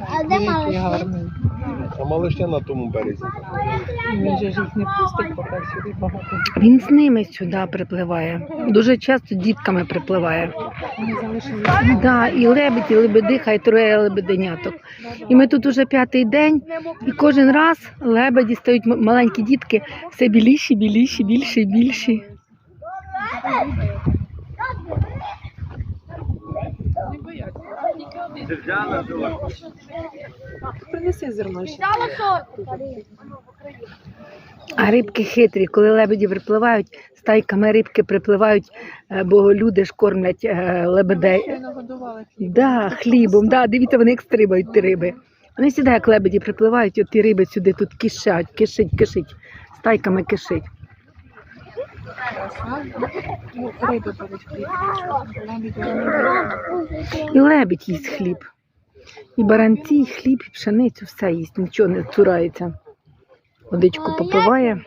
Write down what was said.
А де Який. А малишня на тому березі. Він же ж їх не пустить, поки сюди багато. Він з ними сюди припливає. Дуже часто дітками припливає. Да, і лебедь, і лебедиха, і троє лебеденяток. І ми тут уже п'ятий день, і кожен раз лебеді стають м- маленькі дітки, все біліші, біліші, більші і більші. Принеси зерно ще. А рибки хитрі, коли лебеді припливають, стайками рибки припливають, е, бо люди ж кормлять е, лебедей. Да, хлібом, да, дивіться, вони як стрибають ті риби. Вони сюди, як лебеді припливають, от ті риби сюди тут кишать, кишить, кишить, стайками кишить. Ну, Риби беруть хліб. І лебідь їсть хліб. І баранці, і хліб, і пшеницю, все їсть, нічого не цурається. Водичку попиває.